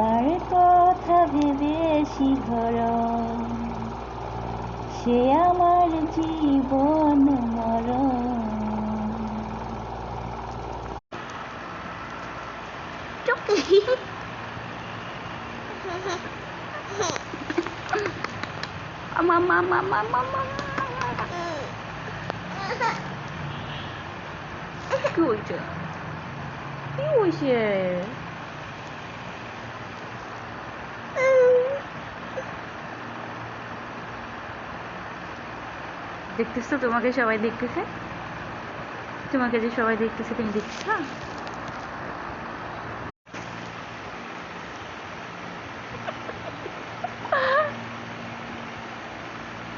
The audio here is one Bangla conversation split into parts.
তার কথা ভেবে শিহরণ সে আমার জীবন মরণ মামা মামা মামা কি হয়েছে কি হয়েছে দেখতেছো? তোমাকে সবাই দেখতেছে? তোমাকে যে সবাই দেখতেছে, তুমি দেখছ?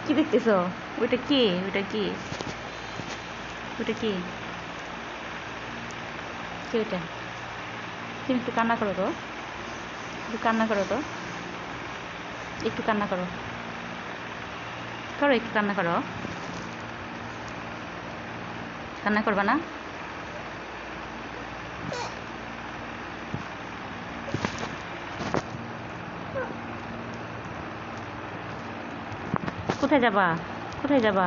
কি দেখতেছো? ওইটা কে? ওইটা কে? ওইটা কে? ওইটা? তুমি একটু কান্না করো তো। একটু কান্না করো তো। একটু কান্না করো। করো, একটু কান্না করো। কান্না করবা না? কোথায় যাবা? কোথায় যাবা?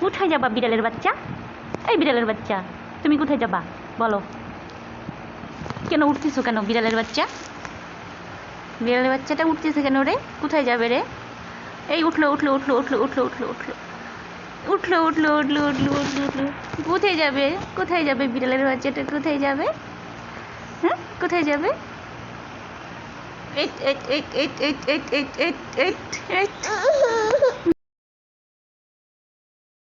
কোথায় যাবা বিড়ালের বাচ্চা? এই বিড়ালের বাচ্চা, তুমি কোথায় যাবা? বলো। কেন উঠতেছো কেন বিড়ালের বাচ্চা? বিড়ালের বাচ্চাটা উঠতেছে কেন রে? কোথায় যাবে রে? এই, উঠল উঠল উঠল উঠল উঠল উঠল। উঠল উঠল উঠল উঠল উঠল উঠল উঠল। কোথায় যাবে? কোথায় যাবে বিড়ালের বাচ্চাটা? কোথায় যাবে? হ্যাঁ? কোথায় যাবে? এট এট এট এট এট এট এট এট এট